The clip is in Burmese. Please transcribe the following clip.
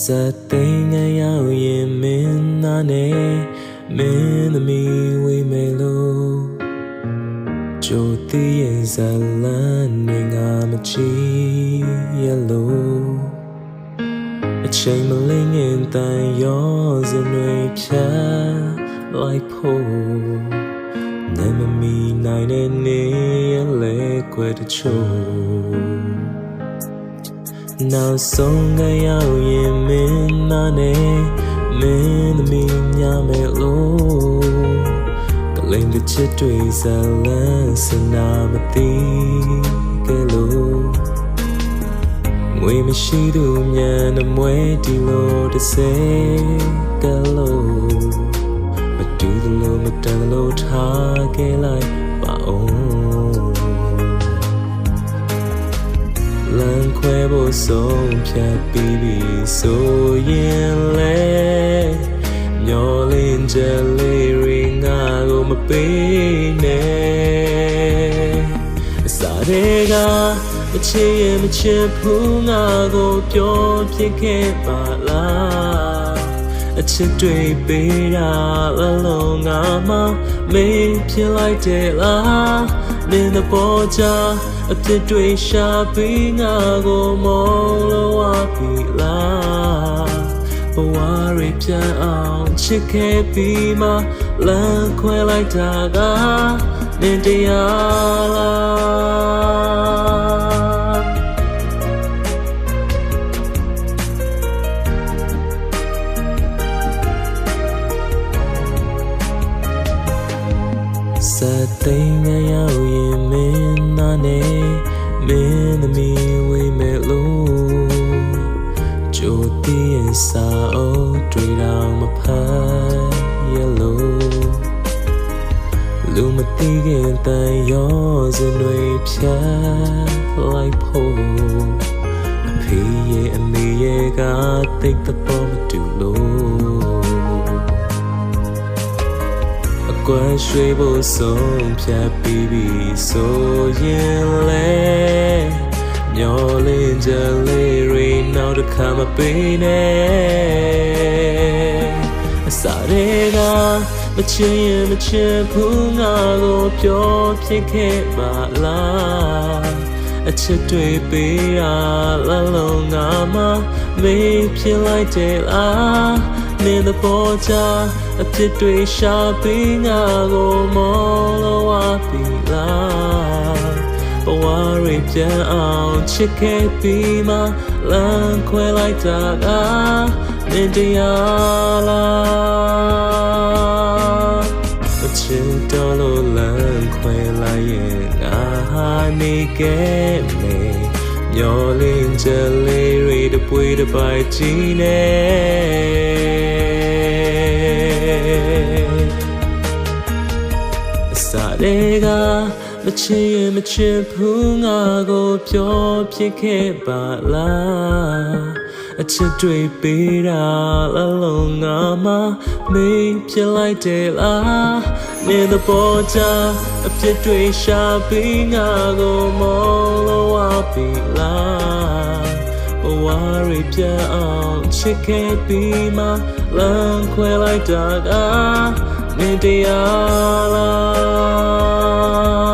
ဇတ်သိမ်းငရောက်ရင်မင်းသားနဲ့မင်းသမီးဝေးမယ်လို့ကြိုသိရင်ဇလန်းနေငါမချီရလို့အချိန်မလင်းငင်တန်ရောစင်တွေဖြတ်လိုက်ဖို့နေမမီနိုင်တဲ့နေရလဲကွယ်တချို့ နောက်ဆုံးကရောက်ရင်မင်းနာနဲ့မင်းသမီးညမဲ့လို့ကလိမ်တစ်ချစ်တွေဇလန်းစနာမသိကဲလို့ငွေမရှိသူမြန်နှမွဲဒီလိုတစ်စဲကလို့ ဖို့ဆုံးဖြတ်ပြီးပြီဆိုရင်လေမျောလင်းချက်လေးတွေငါကိုမပေးနဲ့အစားတွေကမချစ်ရင်မချစ်ဘူးငါကိုပြောဖြစ်ခဲ့ပါလားအချစ်တွေပေးတာအလုံးငါမှမေးဖြစ်လိုက်တယ်လား မင်း the ပေါ်ချအဖြစ်တွေရှာပြီးငါကိုမောင်းလို့ဝပြီလားဘဝတွေပြန်အောင်ချစ်ခဲ့ပြီးမှလမ်းခွဲလိုက်တာကနင်တရား လားစက်သိမ်းငရောက်ရင်မင်းသားနဲ့မင်းသမီးဝေးမဲ့လို့ကြိုတီးရင်စာအုပ်တွေတော့မဖတ်ရလို့လူမသိခင်တန်ရောစင်တွေဖြတ်လိုက်ဖို့အဖေရဲ့အမေရဲ့ကတိတ်တဲ့ပေါ်မတူလို့ ကွမ်းရွှေဖို့ဆုံးဖြတ်ပြီးပြီဆိုရင်လေမျောလင်းကြလေးတွေနောက်တစ်ခါမပေးနဲ့အစားတွေကမချင်ရင်မချင်ဘူးငါကိုပြောဖြစ်ခဲ့ပါလားအချစ်တွေပေးရလလုံးငါမမေးဖြစ်လိုက်တယ်လား နင်းတဲ့ပေါ်ချအဖြစ်တွေရှာပြီးငါကိုမောင်းလို့ဝပြီလားဘဝတွေပြန်အောင်ချစ်ခဲ့ပြီးမှလမ်းခွဲလိုက်တာကနင်တရားလားမချစ်တော့လို့လမ်းခွဲလိုက်ရင်ငါဟာနေခဲ့မယ်မျောလင်းချက်လေး တွေတပွေးတစ်ပိုက်ကြီးနေအစားတွေကမချင်ရင်မချင်ဘူးငါကိုပြောဖြစ်ခဲ့ပါလားအချစ်တွေပေးတာလလုံးငါမမေးဖြစ်လိုက်တယ်လားနေ the ပေါ်ချအဖြစ်တွေရှာပြီးငါကိုမောင်းလို့ဝပြီလား ဘဝတွေပြန်အောင်ချစ်ခဲ့ပြီးမှလမ်းခွဲလိုက်တာကမင်းတရားလား